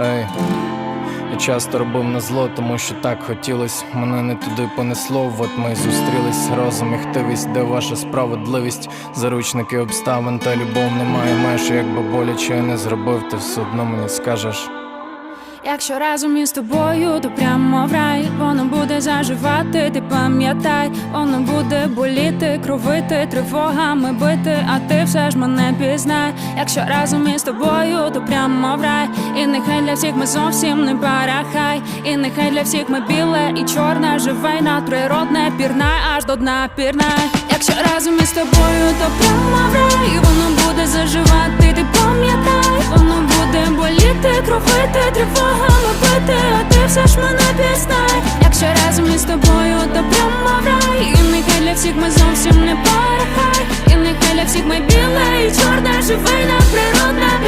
Ей, я часто робив на зло, тому що так хотілось. Мене не туди понесло. От ми й зустрілись розум і хтивість, де ваша справедливість, заручники обставин та любов немає меж. Якби боляче не зробив, ти все одно мені скажеш. Якщо разом із тобою, то прямо заживати, ти пам'ятай, воно буде боліти, кровити, тривогами бити, а ти все ж мене пізнай. Якщо разом із тобою, то прямо в рай І нехай для всіх ми зовсім не барахай І нехай для всіх ми біле і чорне, живе надприродне, пірнай, аж до дна пірнай. Якщо разом із тобою, то прямо в рай Воно буде заживати, ти пам'ятай, воно буде боліти, кровити, тривогами бити, а ти все ж мене пізнай. Всіх ми зовсім не порахай І нехай для всіх ми біле і чорне, живий на природне,